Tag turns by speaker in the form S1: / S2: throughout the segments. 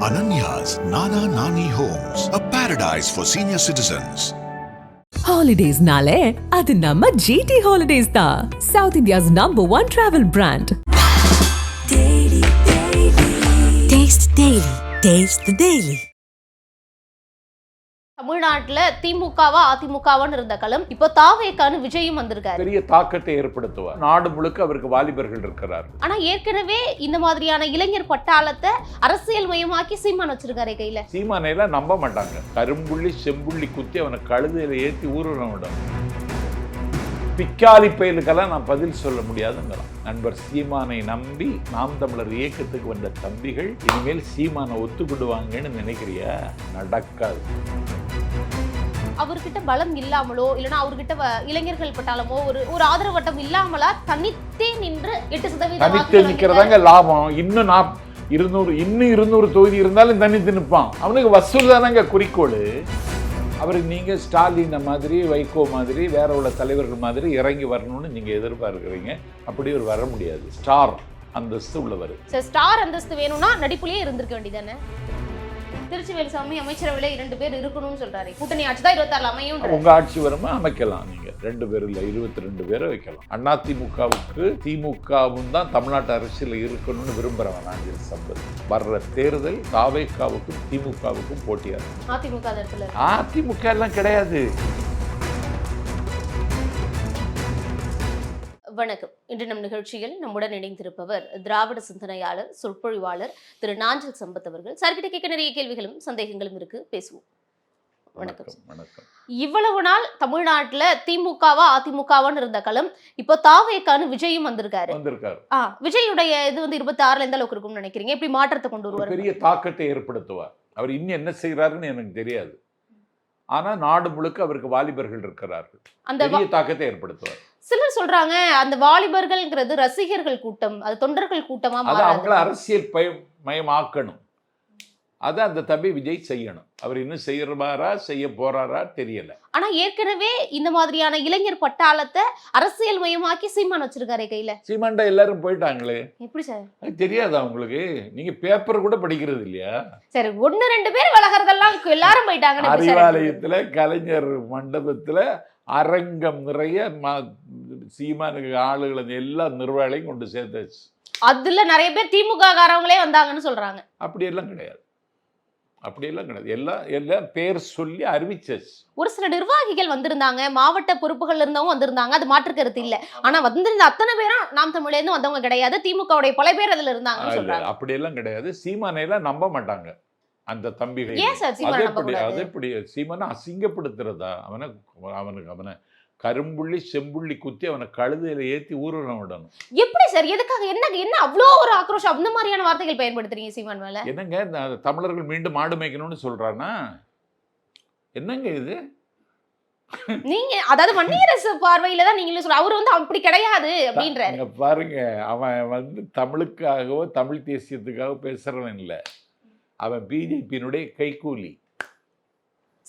S1: Ananya's Nana Nani Homes, a paradise for senior citizens.
S2: ஹாலிடேஸ்னாலே அது நம்ம ஜிடி ஹாலிடேஸ் தான் south India's number one travel brand
S3: Taste Daily. Taste the Daily.
S4: தமிழ்நாட்டுல திமுகவா அதிமுகவான்னு இருந்த களம் இப்போ தாவேக்கான்னு விஜயும் வந்திருக்காரு.
S5: பெரிய தாக்கத்தை ஏற்படுத்துவார். நாடு முழுக்க அவருக்கு வாலிபர்கள் இருக்கிறார்கள்.
S4: ஆனா ஏற்கனவே இந்த மாதிரியான இளைஞர் பட்டாளத்தை அரசியல் மயமாக்கி சீமான் வச்சிருக்காரு கையில.
S5: சீமானையெல்லாம் நம்ப மாட்டாங்க. கரும்புள்ளி செம்புள்ளி குத்தி அவனை கழுதையில ஏற்றி ஊருறவன் விடும் பிக்காலி பயலுக்கெல்லாம் நான் பதில் சொல்ல முடியாதுங்கிறான் நண்பர் சீமானை நம்பி நாம் தமிழர் இயக்கத்துக்கு வந்த தம்பிகள் இனிமேல் சீமானை ஒத்துக்கிடுவாங்கன்னு நினைக்கிறியா? நடக்காது.
S4: அவர்கிட்ட பலம் இல்லாமலோ இல்லைன்னா அவர்கிட்ட இளைஞர்கள் பட்டாளமோ ஒரு ஒரு ஆதரவு வட்டம் இல்லாமலா தனித்தே நின்று எட்டு சதவீதம்
S5: தனித்து நிக்கிறதாங்க லாபம். இன்னும் நான் இருநூறு இன்னும் இருநூறு தொகுதி இருந்தாலும் தனித்து நிற்பான். அவனுக்கு வசூல் தானங்க குறிக்கோள். அவருக்கு நீங்க ஸ்டாலினை மாதிரி வைகோ மாதிரி வேற உள்ள தலைவர்கள் மாதிரி இறங்கி வரணும்னு நீங்க எதிர்பார்க்குறீங்க. அப்படி ஒரு வர முடியாது. ஸ்டார் அந்தஸ்து உள்ளவர்.
S4: ஸ்டார் அந்தஸ்து வேணும்னா நடிப்புலயே இருந்திருக்க வேண்டியதானே திருச்சி வேலுசாமி அமைச்சரவையில இரண்டு பேர் இருக்கணும்னு சொல்றாரு. கூட்டணி ஆட்சி தான் இருபத்தாறுல அமையும்
S5: உங்க ஆட்சி வருமா? அமைக்கலாம் நீங்க. ரெண்டு பேர் இல்லை இருபத்தி ரெண்டு பேரை வைக்கலாம். அதிமுகவுக்கு திமுகவும் தான் தமிழ்நாட்டு அரசியல் இருக்கணும்னு விரும்புறவன் நாங்கள் சம்பத். வர்ற தேர்தல் தாவேக்காவுக்கும் திமுகவுக்கும் போட்டியா இருக்கும்
S4: அதிமுக.
S5: அதிமுக எல்லாம் கிடையாது.
S4: வணக்கம். இன்று நம் நிகழ்ச்சியில் நம்முடன் இணைந்திருப்பவர் திராவிட சிந்தனையாளர் சொற்பொழிவாளர் திரு நாஞ்சல் சம்பத் அவர்கள். சார்கிட்ட கேட்க நிறைய கேள்விகளும் சந்தேகங்களும் இருக்கு. பேசுவோம். வணக்கம்.
S5: வணக்கம்
S4: இவ்வளவு நாள் தமிழ்நாட்டுல திமுகவா அதிமுகவான்னு இருந்த களம் இப்போ தாவேக்கான்னு விஜயும் வந்திருக்காரு.
S5: வந்திருக்காரு.
S4: ஆ விஜயுடைய இது வந்து இருபத்தி ஆறுல எந்த அளவுக்கு இருக்கும்னு நினைக்கிறீங்க? எப்படி மாற்றத்தை கொண்டு வருவார்?
S5: பெரிய தாக்கத்தை ஏற்படுத்துவார். அவர் இன்னும் என்ன செய்கிறாருன்னு எனக்கு தெரியாது. ஆனா நாடு முழுக்க அவருக்கு வாலிபர்கள் இருக்கிறார்கள்.
S4: அந்த
S5: தாக்கத்தை ஏற்படுத்துவார்.
S4: சிலர் சொல்றாங்க அந்த வாலிபர்கள்ங்கிறது ரசிகர்கள் கூட்டம் அது தொண்டர்கள் கூட்டமா
S5: அவங்கள அரசியல் பய மயமாக்கணும். அதை அந்த தம்பி விஜய் செய்யணும். அவர் இன்னும் செய்யறாரா செய்ய போறாரா தெரியல.
S4: ஆனா ஏற்கனவே இந்த மாதிரியான இளைஞர் பட்டாளத்தை அரசியல் மயமாக்கி சீமான் வச்சிருக்காரு கையில.
S5: சீமாண்டா எல்லாரும் போயிட்டாங்களே.
S4: எப்படி சார்?
S5: அது தெரியாதா உங்களுக்கு? நீங்க பேப்பர் கூட படிக்கிறது இல்லையா?
S4: சரி ஒண்ணு ரெண்டு பேர் விலகிறதெல்லாம் எல்லாரும் சார்
S5: அறிவாலயத்துல கலைஞர் மண்டபத்துல அரங்கம் நிறைய சீமானுக்கு ஆளுகளை எல்லா நிர்வாகிகளையும் கொண்டு சேர்த்தாச்சு.
S4: அதுல நிறைய பேர் திமுக காரவங்களே வந்தாங்கன்னு சொல்றாங்க.
S5: அப்படியெல்லாம் கிடையாது. அப்படியெல்லாம் கிடையாது. எல்லாம் எல்லாம் பேர் சொல்லி அறிவிச்சாச்சு.
S4: ஒரு சில நிர்வாகிகள் வந்திருந்தாங்க மாவட்ட பொறுப்புகள் இருந்தவங்க வந்திருந்தாங்க அது மாற்று கருத்து இல்ல. ஆனா வந்திருந்த அத்தனை பேரும் நாம் தமிழ்ல இருந்து வந்தவங்க கிடையாது திமுகவுடைய பல பேர் அதுல சொல்றாங்க.
S5: அப்படியெல்லாம் கிடையாது. சீமானையெல்லாம் நம்ப மாட்டாங்க அந்த தம்பிகள். அது எப்படி? அது எப்படி? சீமானை அசிங்கப்படுத்துறதா? அவனை அவனுக்கு அவனை கரும்புள்ளி செம்புள்ளி குத்தி அவனை கழுதையில ஏத்தி ஊருறவன் விடணும்.
S4: எப்படி சார்? எதுக்காக? என்ன என்ன அவ்வளோ ஒரு ஆக்ரோஷம்? அந்த மாதிரியான வார்த்தைகள் பயன்படுத்துறீங்க சீமான் மேல?
S5: என்னங்க தமிழர்கள் மீண்டும் மாடு மேய்க்கணும்னு சொல்றானா? என்னங்க இது?
S4: நீங்க அதாவது வன்னியரசு பார்வையில தான் நீங்களும் சொல்ற அவர் வந்து அப்படி கிடையாது அப்படின்றாரு.
S5: பாருங்க அவன் வந்து தமிழுக்காகவோ தமிழ் தேசியத்துக்காக பேசுறவன் இல்ல. அவன் பிஜேபியினுடைய கைகூலி.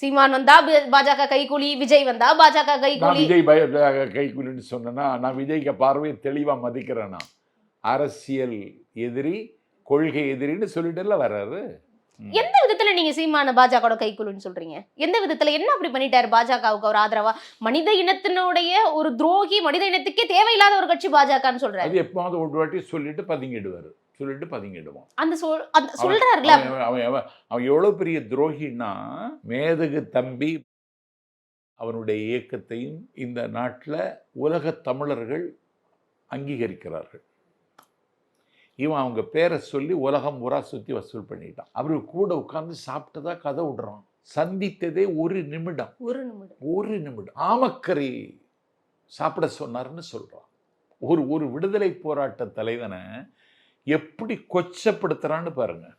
S4: சீமான் வந்தா பாஜக கைகூலி விஜய் வந்தா பாஜக கைகூலி.
S5: விஜய் கைகூலின்னு சொன்னேன்னா நான் விஜய்க்கு பார்வையை தெளிவா மதிக்கிறேன் நான். அரசியல் எதிரி கொள்கை எதிரின்னு சொல்லிட்டுல வர்றாரு.
S4: எந்த விதத்துல நீங்க சீமான பாஜக கைகூலின்னு சொல்றீங்க? எந்த விதத்துல என்ன அப்படி பண்ணிட்டாரு பாஜகவுக்கு ஒரு ஆதரவா? மனித இனத்தினுடைய ஒரு துரோகி மனித இனத்துக்கே தேவையில்லாத ஒரு கட்சி பாஜகன்னு சொல்றாரு.
S5: எப்போது ஒரு வாட்டி சொல்லிட்டு பதுங்கிடுவாரு. சொல்லிட்டு பதுங்கிடுவான்.
S4: அந்த சொல் அந்த சொல்றாருல.
S5: அவன் அவன் அவன் எவ்வளவு பெரிய துரோகின்னா மேதகு தம்பி அவனுடைய இயக்கத்தையும் இந்த நாட்டில் உலக தமிழர்கள் அங்கீகரிக்கிறார்கள். இவன் அவங்க பேரை சொல்லி உலகம் பூரா சுற்றி வசூல் பண்ணிட்டான். அவரு கூட உட்கார்ந்து சாப்பிட்டதா கதை விடுறான். சந்தித்ததே ஒரு நிமிடம்.
S4: ஒரு நிமிடம்.
S5: ஒரு நிமிடம். ஆமக்கறி சாப்பிட சொன்னாருன்னு சொல்றான். ஒரு ஒரு விடுதலை போராட்ட தலைவனை எப்படி கொச்சப்படுத்துறான்னு பாருங்க.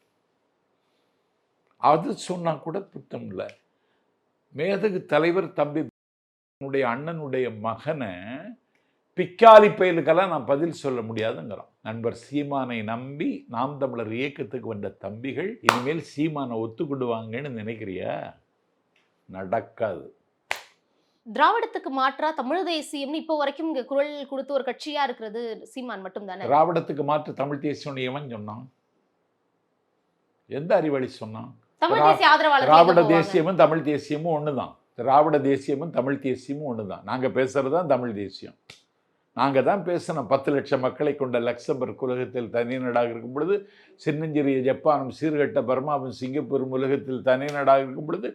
S5: அது சொன்னால் கூட குத்தம் இல்லை. மேதகு தலைவர் தம்பி என்னுடைய அண்ணனுடைய மகனை பிக்காலி பயலுக்கெல்லாம் நான் பதில் சொல்ல முடியாதுங்கிறான். நண்பர் சீமானை நம்பி நாம் தமிழர் இயக்கத்துக்கு வந்த தம்பிகள் இனிமேல் சீமானை ஒத்துக்கிடுவாங்கன்னு நினைக்கிறியா? நடக்காது.
S4: திராவிடத்துக்கு மாற்றா தமிழ் தேசியம்னு இப்போ வரைக்கும் இங்க குரல் கொடுத்து ஒரு கட்சியா இருக்கிறது சீமான் மட்டும் தானே
S5: திராவிடத்துக்கு மாற்று தமிழ் தேசியம் எவன் சொன்னான். எந்த அறிவாளி சொன்னான்?
S4: தமிழ் தேசிய ஆதரவாளர்கள்
S5: திராவிட? தேசியமும் தமிழ் தேசியமும் ஒன்று தான் திராவிட தேசியமும் தமிழ் தேசியமும் ஒன்று தான் நாங்கள் பேசுகிறது தான் தமிழ் தேசியம். நாங்கள் தான் பேசினோம் பத்து லட்சம் மக்களை கொண்ட லக்சம்பர்க் உலகத்தில் தனி நாடாக இருக்கும் பொழுது சின்னஞ்சிறிய ஜப்பானும் சீர்கட்ட பர்மாவும் சிங்கப்பூரும் உலகத்தில் தனி நாடாக இருக்கும் பொழுது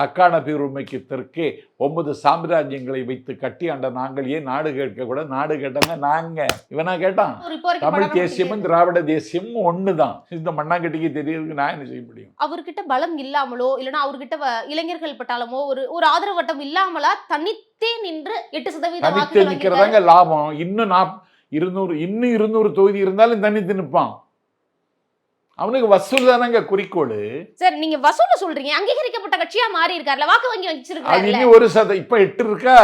S5: தக்கான பெருமைக்கு தெற்கே ஒன்பது சாம்ராஜ்யங்களை வைத்து கட்டி ஆண்ட நாங்கள் ஏன் நாடு கேட்க கூட நாடு கேட்டவங்க நாங்க. இவனா கேட்டான்? தமிழ் தேசியமும். திராவிட தேசியமும் ஒன்று தான் இந்த மண்ணாங்கட்டிக்கு தெரியறதுக்கு நான் என்ன செய்ய முடியும்?
S4: அவர்கிட்ட பலம் இல்லாமலோ இல்லைன்னா அவர்கிட்ட இளைஞர்கள் பட்டாளமோ ஒரு ஒரு ஆதரவு வட்டம் இல்லாமலா தனித்தே நின்று எட்டு சதவீத
S5: தனித்து. நிற்கிறதாங்க லாபம். இன்னும் நான் இருநூறு இன்னும் இருநூறு தொகுதி இருந்தாலும் தனித்து நிற்பான். அவனுக்கு வசூல் தானங்க குறிக்கோள்.
S4: சரி நீங்க வசூல சொல்றீங்க அங்கீகரிக்கப்பட்ட கட்சியா மாறி இருக்காருல்ல வாக்கு வங்கி
S5: இன்னும் ஒரு சத இப்ப எட்டு இருக்கா?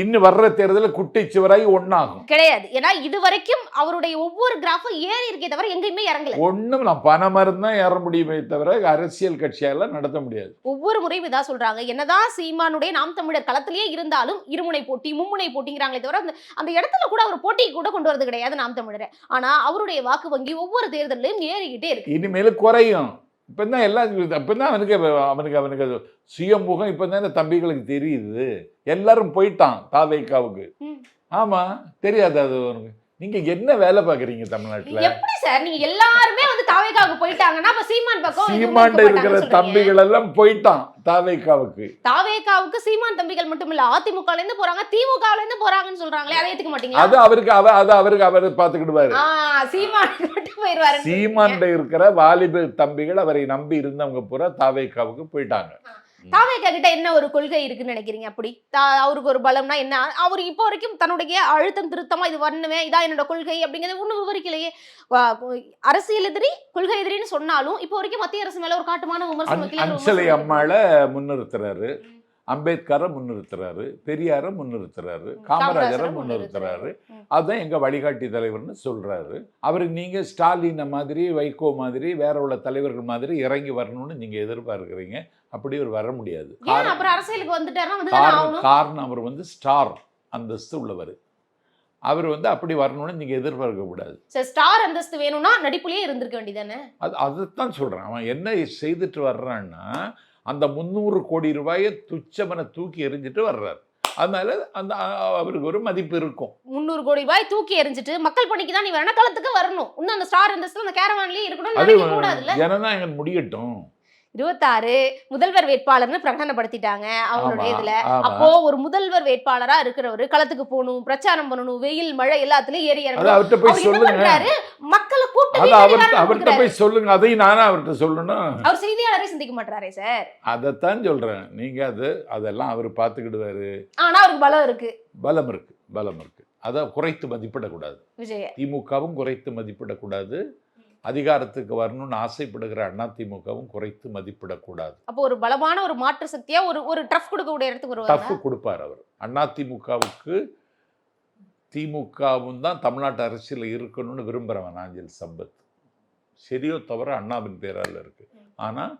S5: இன்னும் வர்ற தேர்தலில் குட்டை சிவராகி ஒன்னாகும்
S4: கிடையாது. ஏன்னா இது வரைக்கும் அவருடைய ஒவ்வொரு கிராஃபும் ஏறி இருக்கே தவிர எங்கேயுமே இறங்கல.
S5: ஒண்ணும் நான் பணமரம் தான் ஏற முடியுமே தவிர அரசியல் கட்சியெல்லாம் நடத்த முடியாது.
S4: ஒவ்வொரு முறையும் இதா சொல்றாங்க. என்னதான் சீமானுடைய நாம் தமிழர் களத்திலேயே இருந்தாலும் இருமுனை போட்டி மும்முனை போட்டிங்கிறாங்களே தவிர அந்த அந்த இடத்துல கூட அவர் போட்டி கூட கொண்டு வரது கிடையாது நாம் தமிழரை. ஆனா அவருடைய வாக்கு வங்கி ஒவ்வொரு தேர்தலையும் ஏறிக்கிட்டே இருக்கு.
S5: இனிமேல் குறையும். இப்போ தான் எல்லாம் இப்போ தான் அவனுக்கு அவனுக்கு அவனுக்கு சுயமுகம் இப்போ தானே தம்பிகளுக்கு தெரியுது. எல்லாரும் போயிட்டான் தாவைக்காவுக்கு.
S4: ம்.
S5: ஆமா தெரியாது அது அவனுக்கு. நீங்க என்ன வேலை பார்க்குறீங்க தமிழ்நாட்டுல?
S4: எப்படி சார்? நீங்க எல்லாருமே வந்து தாவேக்காவுக்கு போயிட்டாங்கன்னா அப்ப சீமான் பக்கம் ஒதுக்க
S5: இருக்கிற. தம்பிகள் எல்லாம் போயிட்டான் தாவைக்காவுக்கு.
S4: தாவேக்காவுக்கு சீமான் தம்பிகள் மட்டும் இல்ல அதிமுகல இருந்து போறாங்க திமுகல இருந்து போறாங்கன்னு சொல்றாங்களே அதை ஏத்துக்க மாட்டீங்களா?
S5: அது அவருக்கு அவ அது அவருக்கு அவர் பார்த்துக்கிடுவாரு
S4: ஆ, சீமான் மட்டும் போயிருவாரு
S5: சீமாண்ட இருக்கிற வாலிப தம்பிகள் அவரை நம்பி இருந்தவங்க பூரா தாவைக்காவுக்கு போயிட்டாங்க.
S4: தாவேக்கா கிட்ட என்ன ஒரு கொள்கை இருக்குன்னு நினைக்கிறீங்க அப்படி? அவருக்கு ஒரு பலம்னா என்ன? அவர் இப்போ வரைக்கும் தன்னுடைய அழுத்தம் திருத்தமா இது பண்ணுவேன் இதான் என்னோட கொள்கை அப்படிங்கறது ஒண்ணும் விவரிக்கலையே. அரசியல் எதிரி கொள்கை எதிரின்னு சொன்னாலும் இப்போ வரைக்கும் மத்திய அரசு மேல ஒரு காட்டுமான விமர்சனம்
S5: அஞ்சலை அம்மாளை முன்னிறுத்துறாரு. அம்பேத்கரை முன்னிறுத்துறாரு. பெரியாரை முன்னிறுத்துறாரு. காமராஜரை முன்னிறுத்துறாரு. அதுதான் எங்க வழிகாட்டி தலைவர்னு சொல்றாரு. அவருக்கு நீங்க ஸ்டாலினை மாதிரி வைகோ மாதிரி வேற உள்ள தலைவர்கள் மாதிரி இறங்கி வரணும்னு நீங்க எதிர்பார்க்குறீங்க. அப்படி அவர் வர முடியாது. காரணம் அவர் வந்து ஸ்டார் அந்தஸ்து உள்ளவர். அவர் வந்து அப்படி வரணும்னு நீங்க எதிர்பார்க்க கூடாது.
S4: சரி ஸ்டார் அந்தஸ்து வேணும்னா நடிப்புலயே இருந்திருக்க வேண்டியதானே?
S5: அது அதைத்தான் சொல்றேன். அவன் என்ன செய்துட்டு வர்றான்னா அந்த முந்நூறு கோடி ரூபாயை துச்சமனை தூக்கி எறிஞ்சிட்டு வர்றாரு. அதனால அந்த அவருக்கு ஒரு மதிப்பு இருக்கும்.
S4: முந்நூறு கோடி ரூபாய் தூக்கி எறிஞ்சிட்டு மக்கள் பணிக்கு தான் நீ வேணா களத்துக்கு வரணும். இன்னும் அந்த ஸ்டார் அந்தஸ்து அந்த கேரவான்லயே இருக்கணும்னு
S5: அது ஜனநாயகம் முடியட்டும்.
S4: இருபத்தாறு முதல்வர் வேட்பாளர்னு பிரகடனப்படுத்திட்டாங்க அவங்களுடைய இதுல. அப்போ ஒரு முதல்வர் வேட்பாளரா இருக்கிறவரு களத்துக்கு போகணும் பிரச்சாரம் பண்ணணும் வெயில் மழை எல்லாத்துலயும் ஏறி இறங்கணும். மக்களை வீடு
S5: அவர்கிட்ட. போய் சொல்லுங்க. அதையும் நானும் அவர்கிட்ட சொல்லணும்.
S4: அவர் செய்தியாளரை சந்திக்க மாட்டாரே சார்.
S5: அதைத்தான் சொல்றேன். நீங்க அது அதெல்லாம் அவர் பார்த்துக்கிடுவாரு.
S4: ஆனா அவருக்கு பலம் இருக்கு.
S5: பலம் இருக்கு பலம் இருக்கு. அதை குறைத்து மதிப்பிடக்கூடாது.
S4: விஜய.
S5: திமுகவும் குறைத்து மதிப்பிடக்கூடாது. அதிகாரத்துக்கு வரணும்னு ஆசைப்படுகிற அண்ணா திமுகவும் குறைத்து மதிப்பிடக்கூடாது.
S4: அப்போ ஒரு பலமான ஒரு மாற்று சக்தியா ஒரு ஒரு டஃப் கொடுக்கக்கூடிய இடத்துக்கு
S5: டஃப்
S4: வருவாங்க
S5: கொடுப்பார் அவர். அண்ணா திமுகவுக்கு திமுகவும் தான் தமிழ்நாட்டு அரசியலில் இருக்கணும்னு விரும்புகிறவன் நாஞ்சில் சம்பத். சரியோ தவிர அண்ணாவின் பேரால் இருக்கு. ஆனால்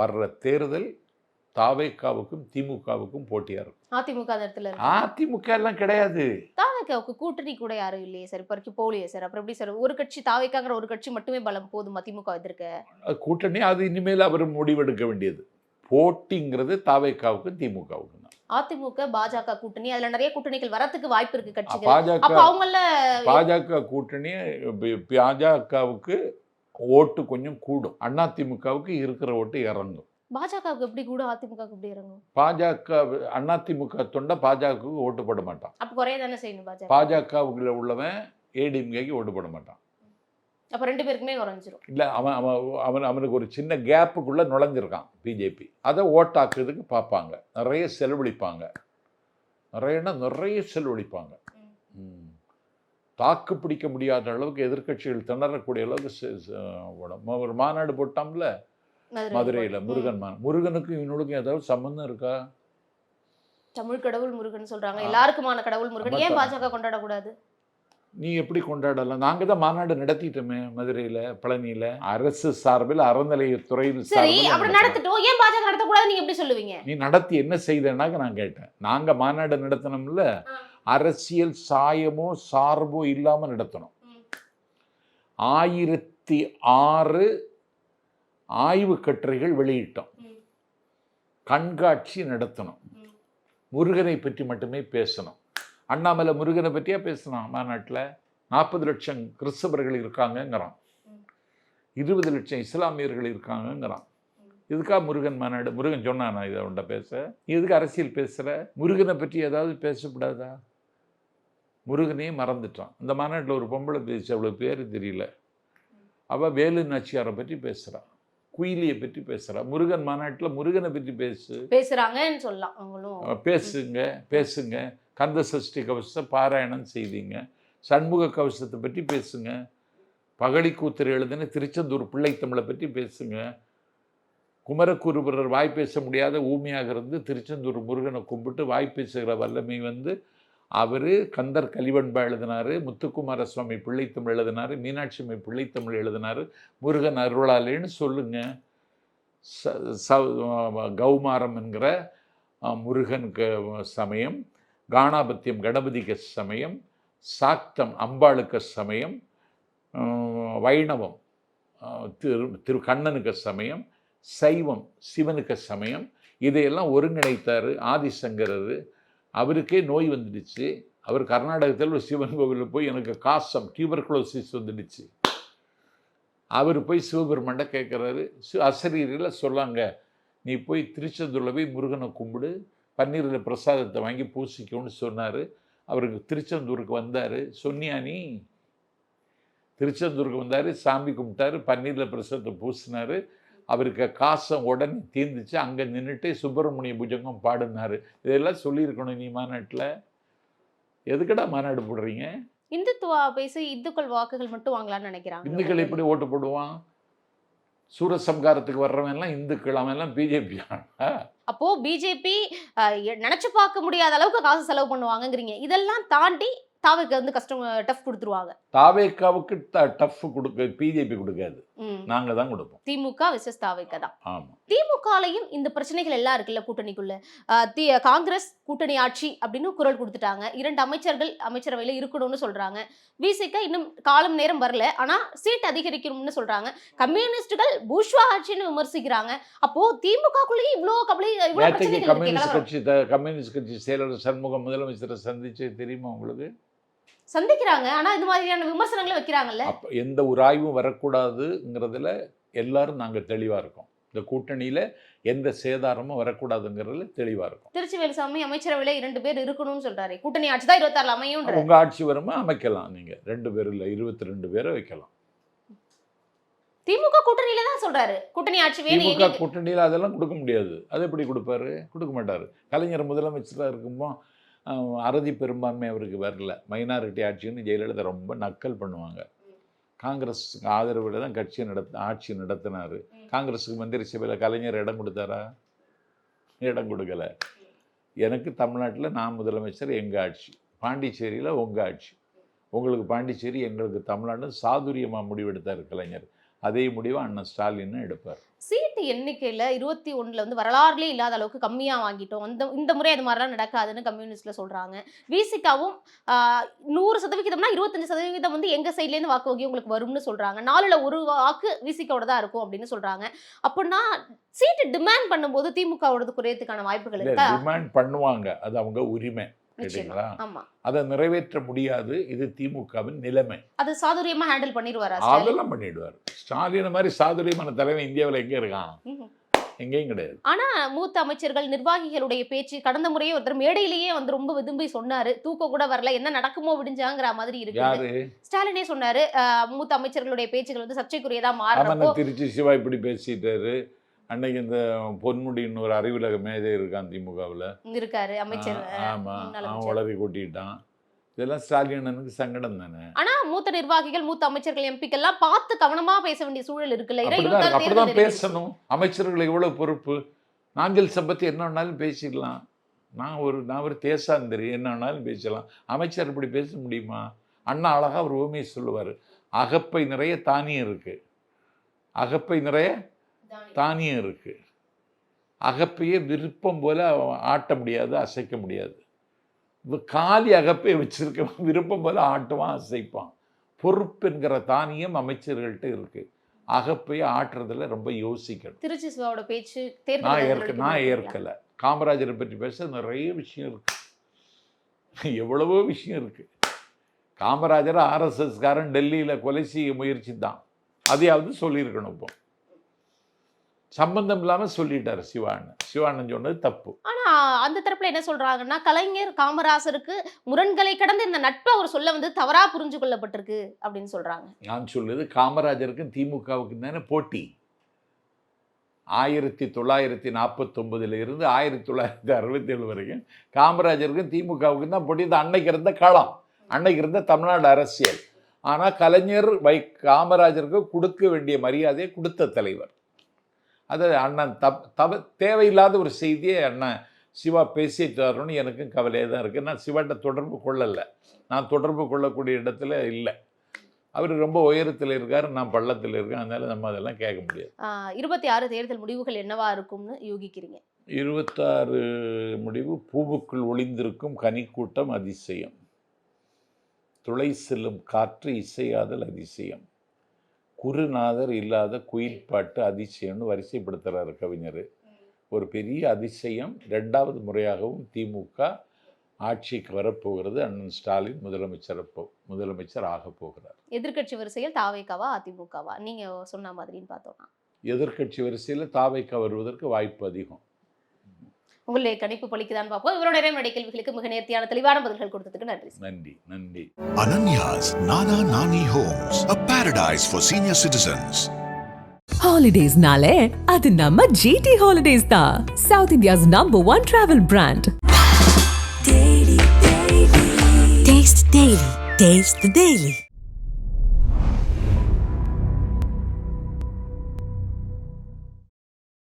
S5: வர்ற தேர்தல் தாவேக்காவுக்கும் திமுகவுக்கும் போட்டியாக இருக்கும்
S4: அதிமுக இடத்துல
S5: அதிமுக எல்லாம் கிடையாது.
S4: தாவேக்காவுக்கு கூட்டணி கூட யாரும் இல்லையே சார். இப்ப வரைக்கும் போகலையே சார். அப்புறம் எப்படி சார்? ஒரு கட்சி தாவேக்காங்கிற ஒரு கட்சி மட்டுமே பலம் போதும் அதிமுக எதிர்க்க?
S5: கூட்டணி அது இனிமேல் அவர் முடிவெடுக்க வேண்டியது. போட்டிங்கிறது தாவேக்காவுக்கும் திமுகவுக்கும் தான்.
S4: அதிமுக பாஜக கூட்டணி அதுல நிறைய கூட்டணிகள் வரத்துக்கு வாய்ப்பு இருக்கு கட்சிகள்.
S5: பாஜக
S4: அவங்கள
S5: பாஜக கூட்டணி பாஜகவுக்கு ஓட்டு கொஞ்சம் கூடும். அண்ணா திமுகவுக்கு இருக்கிற ஓட்டு இறங்கும்.
S4: பாஜகவுக்கு எப்படி கூட அதிமுகவுக்கு எப்படி இறங்கும்?
S5: பாஜக அண்ணா திமுக தொண்டை பாஜகவுக்கு ஓட்டு போட மாட்டான்.
S4: அப்ப குறைய தானே செய்யணும் பாஜக?
S5: பாஜகவுக்குள்ள உள்ளவன் ஏடிஎம்கேக்கு ஓட்டு போட மாட்டான்.
S4: அப்ப ரெண்டு பேருக்குமே குறைஞ்சிரும்.
S5: இல்லை அவன் அவன் அவன் அவனுக்கு ஒரு சின்ன கேப்புக்குள்ளே நுழைஞ்சிருக்கான் பிஜேபி. அதை ஓட்டாக்குறதுக்கு பார்ப்பாங்க. நிறைய செலவழிப்பாங்க. நிறையனா நிறைய செலவழிப்பாங்க. தாக்கு பிடிக்க முடியாத அளவுக்கு எதிர்க்கட்சிகள் திணறக்கூடிய அளவுக்கு. ஒரு மாநாடு போட்டாம்ல. மதுரையில் முருகன் முருகனுக்கும் இவனுக்கும் ஏதாவது சம்மந்தம் இருக்கா?
S4: தமிழ் கடவுள் முருகன் சொல்றாங்க. எல்லாருக்குமான கடவுள் முருகன். ஏன். பாஜக கொண்டாடக்கூடாது?
S5: நீ எப்படி கொண்டாடலாம்? நாங்கள் தான் மாநாடு நடத்திட்டோமே மதுரையில் பழனியில். அரசு சார்பில் அறநிலையத்துறையின்
S4: சரி அப்படி. நடத்திட்டோம். ஏன் பாஜக நடத்தக்கூடாது நீங்க எப்படி சொல்லுவீங்க?
S5: நீ நடத்தி என்ன செய்தனாக்க நான் கேட்டேன். நாங்க மாநாடு நடத்தினோம்ல
S4: ஆ.
S5: அரசியல் சாயமோ சார்போ இல்லாம நடத்தணும். ஆயிரத்தி ஆறு ஆய்வு கட்டுரைகள் வெளியிட்டோம். கண்காட்சி நடத்தணும். முருகனை பற்றி மட்டுமே பேசணும். அண்ணாமலை முருகனை பற்றியா பேசணும்? மாநாட்டில் நாற்பது லட்சம் கிறிஸ்தவர்கள் இருக்காங்கங்கிறான். இருபது லட்சம் இஸ்லாமியர்கள் இருக்காங்கங்கிறான். இதுக்காக முருகன் மாநாடு முருகன் சொன்னானா இதை உண்ட பேச. எதுக்கு அரசியல் பேசுகிற முருகனை பற்றி ஏதாவது பேசக்கூடாதா முருகனையே மறந்துட்டான். இந்த மாநாட்டில் ஒரு பொம்பளை பேசி அவ்வளோ பேர் தெரியல. அவள் வேலு நாச்சியாரை பற்றி பேசுகிறான் குயிலியை பற்றி பேசுகிறா முருகன் மாநாட்டில் முருகனை பற்றி பேசு.
S4: பேசுறாங்கன்னு சொல்லலாம் அவங்களும்.
S5: பேசுங்க பேசுங்க. கந்த சஷ்டி கவசத்தை பாராயணம் செய்தீங்க. சண்முக கவசத்தை பற்றி பேசுங்க. பகடி கூத்தர் எழுதின திருச்செந்தூர் பிள்ளை தமிழை பற்றி பேசுங்க. குமரகுருபரர் வாய் பேச முடியாத ஊமையாக இருந்து திருச்செந்தூர் முருகனை கும்பிட்டு வாய் பேசுகிற வல்லமை வந்து அவர் கந்தர் கலிவன்பா எழுதினார் முத்துக்குமார சுவாமி பிள்ளைத்தமிழ் எழுதினார் மீனாட்சி அம்மை பிள்ளைத்தமிழ் எழுதினார் முருகன் அருளாலேன்னு சொல்லுங்க. ச ச- கௌமாரம் என்கிற முருகனுக்கு சமயம் காணாபத்தியம் கணபதிக்கு சமயம் சாக்தம் அம்பாளுக்கு சமயம் வைணவம் திரு திரு கண்ணனுக்கு சமயம் சைவம் சிவனுக்கு சமயம் இதையெல்லாம் ஒருங்கிணைத்தார் ஆதிசங்கரர். அவருக்கே நோய் வந்துடுச்சு. அவர் கர்நாடகத்தில் ஒரு சிவன் கோவிலில் போய் எனக்கு காசம் டியூபர்குலோசிஸ் வந்துடுச்சு. அவர் போய் சிவபெருமண்ட கேட்குறாரு. அசரீரில் சொல்லாங்க நீ போய் திருச்செந்தூரில் போய் முருகனை கும்பிடு பன்னீரில் பிரசாதத்தை வாங்கி பூசிக்கணும்னு சொன்னார். அவருக்கு திருச்செந்தூருக்கு வந்தார். சொன்னியானி திருச்செந்தூருக்கு வந்தார் சாமி கும்பிட்டாரு பன்னீரில் பிரசாதத்தை பூசினார். அவருக்கு காசம் உடனே தீர்ந்துச்சு. அங்கே நின்றுட்டு சுப்பிரமணிய புஜங்கம் பாடினார். இதெல்லாம் சொல்லியிருக்கணும் நீ மாநாட்டில். எதுக்கடா மாநாடு போடுறீங்க?
S4: இந்துத்துவா பேசி இந்துக்கள் வாக்குகள் மட்டும் வாங்கலாம்னு நினைக்கிறாங்க.
S5: இந்துக்கள் எப்படி ஓட்டு போடுவான்? சூரசம்காரத்துக்கு வர்றவன் எல்லாம் இந்துக்கள் அவன் எல்லாம் பிஜேபி
S4: அப்போ பிஜேபி நினைச்சு பார்க்க முடியாத அளவுக்கு காசு செலவு பண்ணுவாங்கங்கிறீங்க. இதெல்லாம் தாண்டி தாவுக்கு வந்து கஷ்டம் டஃப் கொடுத்துருவாங்க.
S5: தாவேக்காவுக்கு டஃப் கொடுக்க பிஜேபி கொடுக்காது.
S4: ம்.
S5: நாங்கள் தான் கொடுப்போம்.
S4: திமுக விசஸ் தாவைக்க தான் திமுகலையும் இந்த பிரச்சனைகள் எல்லாம் இருக்குல்ல கூட்டணிக்குள்ள. காங்கிரஸ் கூட்டணி ஆட்சி அப்படின்னு குரல் கொடுத்துட்டாங்க. இரண்டு அமைச்சர்கள் அமைச்சரவையில இருக்கணும்னு சொல்றாங்க. விசிக இன்னும் காலம் நேரம் வரல. ஆனா சீட் அதிகரிக்கணும்னு சொல்றாங்க. கம்யூனிஸ்டுகள் பூஷ்வா ஆட்சின்னு விமர்சிக்கிறாங்க. அப்போ திமுகக்குள்ளேயே பிரச்சனைகள் இருக்கு,
S5: கம்யூனிஸ்ட். கட்சி கம்யூனிஸ்ட் கட்சி செயலாளர் சண்முகம் முதலமைச்சரை சந்திச்சு தெரியுமா உங்களுக்கு?
S4: சந்திக்கிறாங்க. ஆனா இது மாதிரியான விமர்சனங்களை வைக்கிறாங்கல்ல.
S5: அப்போ எந்த ஒரு ஆய்வும் வரக்கூடாதுங்கிறதுல எல்லாரும் நாங்கள் தெளிவாக இருக்கோம். இந்த கூட்டணியில் எந்த சேதாரமும் வரக்கூடாதுங்கிறதுல தெளிவாக இருக்கும்.
S4: திருச்சி வேலுசாமி அமைச்சரவையில இரண்டு பேர் இருக்கணும்னு சொல்றாரு. கூட்டணி ஆட்சி தான் இருபத்தாறுல அமையும்
S5: உங்கள் ஆட்சி வருமா? அமைக்கலாம் நீங்கள் ரெண்டு பேர் இல்லை இருபத்தி ரெண்டு பேரை வைக்கலாம்.
S4: திமுக கூட்டணியில தான் சொல்றாரு. கூட்டணி ஆட்சி வேணும்
S5: திமுக கூட்டணியில் அதெல்லாம் கொடுக்க முடியாது. அது எப்படி கொடுப்பாரு? கொடுக்க மாட்டார். கலைஞர் முதலமைச்சராக இருக்கும்போது அறுதி பெரும்பான்மை அவருக்கு வரல. மைனாரிட்டி ஆட்சின்னு ஜெயலலிதா ரொம்ப நக்கல் பண்ணுவாங்க. காங்கிரஸுக்கு ஆதரவில் தான் கட்சி நடத்த ஆட்சி நடத்தினார். காங்கிரஸுக்கு மந்திரி சபையில் கலைஞர் இடம் கொடுத்தாரா? இடம் கொடுக்கல. எனக்கு தமிழ்நாட்டில் நான் முதலமைச்சர் எங்கள் ஆட்சி. பாண்டிச்சேரியில் உங்கள் ஆட்சி. உங்களுக்கு பாண்டிச்சேரி எங்களுக்கு தமிழ்நாடு சாதுரியமாக முடிவெடுத்தார் கலைஞர். அதே முடிவை அண்ணன் ஸ்டாலின்னு எடுப்பார்.
S4: சீட்டு எண்ணிக்கையில இருபத்தி ஒண்ணுல வந்து வரலாறுலே இல்லாத அளவுக்கு கம்மியா வாங்கிட்டோம். அந்த இந்த முறை அது மாதிரிலாம் நடக்காதுன்னு கம்யூனிஸ்ட்ல சொல்றாங்க. விசிகாவும் நூறு சதவிகிதம்னா இருபத்தஞ்சு சதவிகிதம் வந்து எங்க சைட்ல இருந்து வாக்கு வங்கி உங்களுக்கு வரும்னு சொல்றாங்க. நாலுல ஒரு வாக்கு விசிகாவோட தான் இருக்கும் அப்படின்னு சொல்றாங்க. அப்படின்னா சீட்டு டிமாண்ட் பண்ணும்போது திமுகவோடது குறையத்துக்கான வாய்ப்புகள் இருக்கா?
S5: டிமாண்ட் பண்ணுவாங்க. அது அவங்க உரிமை. கேட்டீங்களா அதை நிறைவேற்ற முடியாது. இது திமுகவின் நிலைமை.
S4: அது சாதுரியமா ஹேண்டில் பண்ணிடுவாரா?
S5: அதெல்லாம் பண்ணிடுவார். ஸ்டாலின் மாதிரி சாதுரியமான தலைவன் இந்தியாவில் எங்கே இருக்கான். எங்கேயும் கிடையாது.
S4: ஆனா மூத்த அமைச்சர்கள் நிர்வாகிகளுடைய பேச்சு கடந்த முறையே ஒருத்தர் மேடையிலேயே வந்து ரொம்ப விரும்பி சொன்னாரு. தூக்க கூட வரல. என்ன நடக்குமோ விடிஞ்சாங்கிற மாதிரி இருக்கு ஸ்டாலினே சொன்னாரு. மூத்த அமைச்சர்களுடைய பேச்சுகள் வந்து சர்ச்சைக்குரியதா மாறுறப்போ
S5: திருச்சி சிவா இப்படி பேசிட்டாரு. அன்னைக்கு இந்த பொன்முடின்னு ஒரு அறிவுலக மேதை இருக்கான் திமுகவில்.
S4: இருக்காரு அமைச்சர்
S5: ஆமாம் அவன். உளறி கொட்டிட்டான். இதெல்லாம் ஸ்டாலினுக்கு சங்கடம் தானே?
S4: ஆனா மூத்த நிர்வாகிகள் மூத்த அமைச்சர்கள் எம்பிக்கள் எல்லாம் பார்த்து கவனமா பேச வேண்டிய சூழல் இருக்குல்ல. இரு-
S5: அப்படிதான். பேசணும். அமைச்சர்கள் எவ்வளவு பொறுப்பு? நாஞ்சல் சம்பத்தி என்ன வேணாலும் பேசிக்கலாம் நான் ஒரு நான் ஒரு தேசாந்திரி என்ன வேணாலும் பேசலாம் அமைச்சர் இப்படி பேச முடியுமா? அண்ணா அழகா ஒரு ஊமையை சொல்லுவார். அகப்பை நிறைய தானியம் இருக்கு. அகப்பை நிறைய தானியம். இருக்கு. அகப்பையே விருப்பம் போல ஆட்ட முடியாது அசைக்க முடியாது. காலி அகப்பை வச்சிருக்க விருப்பம் போல ஆட்டுவான் அசைப்பான். பொறுப்பு என்கிற தானியம் அமைச்சர்கள்ட்ட இருக்கு. அகப்பையை ஆட்டுறதுல ரொம்ப யோசிக்கணும்.
S4: திருச்சி சிவாவோட பேச்சு
S5: நான் ஏற்க நான் ஏற்கலை. காமராஜரை பற்றி பேச நிறைய விஷயம் இருக்கு. எவ்வளவோ விஷயம் இருக்கு. காமராஜர் ஆர்எஸ்எஸ்காரன் டெல்லியில் கொலை செய்ய முயற்சி தான் அதையாவது சொல்லியிருக்கணும் இப்போ. சம்பந்தம் இல்லாமல் சொல்லிட்டார் சிவான்னு சிவானன் சொன்னது தப்பு.
S4: ஆனா அந்த தரப்புல என்ன சொல்றாங்கன்னா கலைஞர் காமராசருக்கு முரண்களை கடந்து இந்த நட்பு அவர் சொல்ல வந்து தவறா புரிஞ்சு கொள்ளப்பட்டிருக்கு அப்படின்னு சொல்றாங்க.
S5: நான் சொல்லுது காமராஜருக்கும் திமுகவுக்கும் தானே போட்டி. ஆயிரத்தி தொள்ளாயிரத்தி நாற்பத்தொம்பதுல இருந்து ஆயிரத்தி தொள்ளாயிரத்தி அறுபத்தி ஏழு வரைக்கும் காமராஜருக்கும் திமுகவுக்கும் தான் போட்டி. இது அன்னைக்கு இருந்த களம் அன்னைக்கு இருந்த தமிழ்நாடு அரசியல். ஆனால் கலைஞர் வை காமராஜருக்கு கொடுக்க வேண்டிய மரியாதையை கொடுத்த தலைவர். அது அண்ணன் தப் தவ தேவையில்லாத ஒரு செய்தியை அண்ணன் சிவா பேசிட்டு வரணும்னு எனக்கும் கவலையாக தான் இருக்குது நான் சிவாட்ட தொடர்பு கொள்ளலை. நான் தொடர்பு கொள்ளக்கூடிய இடத்துல இல்லை. அவர் ரொம்ப உயரத்தில் இருக்கார் நான் பள்ளத்தில் இருக்கேன். அதனால நம்ம அதெல்லாம் கேட்க முடியாது.
S4: இருபத்தி ஆறு தேர்தல் முடிவுகள் என்னவா இருக்கும்னு யூகிக்கிறீங்க?
S5: இருபத்தாறு முடிவு பூவுக்குள் ஒளிந்திருக்கும் கனிக்கூட்டம் அதிசயம். துளை செல்லும் காற்று இசையாதல் அதிசயம். குருநாதர் இல்லாத குயில் பாட்டு அதிசயம்னு வரிசைப்படுத்துகிறார் கவிஞர். ஒரு பெரிய அதிசயம் ரெண்டாவது முறையாகவும் திமுக ஆட்சிக்கு வரப்போகிறது. அண்ணன் ஸ்டாலின் முதலமைச்சர் முதலமைச்சர் ஆகப் போகிறார்.
S4: எதிர்க்கட்சி வரிசையில் தாவேக்காவா அதிமுகவா? நீங்க சொன்ன மாதிரின்னு பார்த்தோம்னா.
S5: எதிர்க்கட்சி வரிசையில் தாவைக்க வருவதற்கு வாய்ப்பு அதிகம்.
S4: உங்களுடைய கணிப்பு பலிக்குதான் பார்ப்போம் இவரோட நிறைய கேள்விகளுக்கு மிக நேர்த்தியான தெளிவான பதில்கள் கொடுத்ததுக்கு நன்றி
S5: நன்றி நன்றி
S1: Ananya's Nana Nani Homes, a paradise for senior citizens.
S2: ஹாலிடேஸ்னாலே அது நம்ம ஜிடி ஹாலிடேஸ் தான் south India's number one travel brand
S3: Taste the Daily. Taste the Daily.